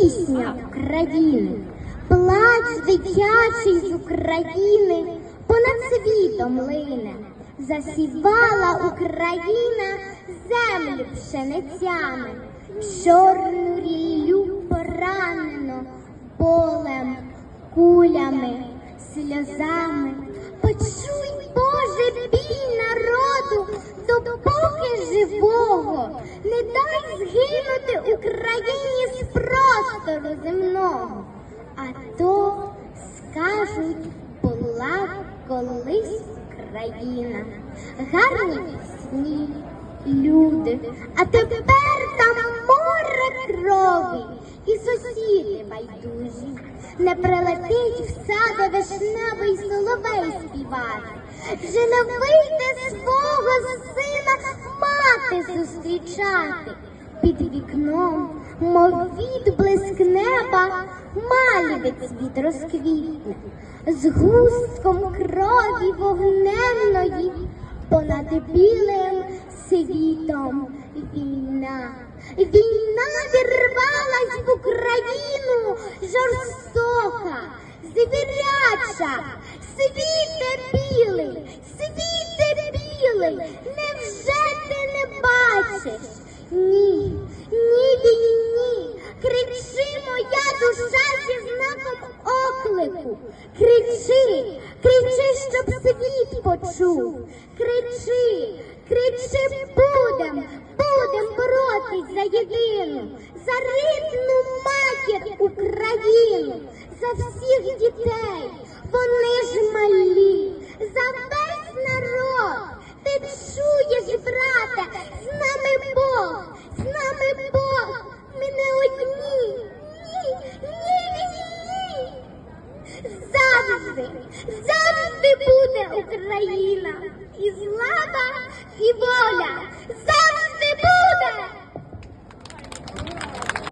пісня України, плач дитячий з України понад світом лине. Засівала Україна землю пшеницями, чорну ріллю поранено болем, кулями, сльозами. Почуй, Боже, біль народу, допоки живого, не дай згинути Україні з простору земного. А то скажуть, була колись Україна, гарні пісні, люди, а тепер там море крові і сусіди байдужі. Не прилетить в сади вишневий соловей співати, вже не вийде свого сина мати зустрічати. Під вікном, мов відблиск неба, малівець від розквітне, з густком крові вогненної понад білим світом війна. Війна вірвалась в Україну жорстока, звіряча, світе білий, світе білий, невже ти не бачиш? Ні оклику. Кричи, кричи, щоб світ почув. Кричи, кричи, будем, будем боротись за єдину, за рідну матір Україну, за всіх дітей, вони ж малі, за весь народ. Ти чуєш, брате, з нами Бог, з нами Бог, ми не одні. Завжди, завжди буде Україна. І слава, і воля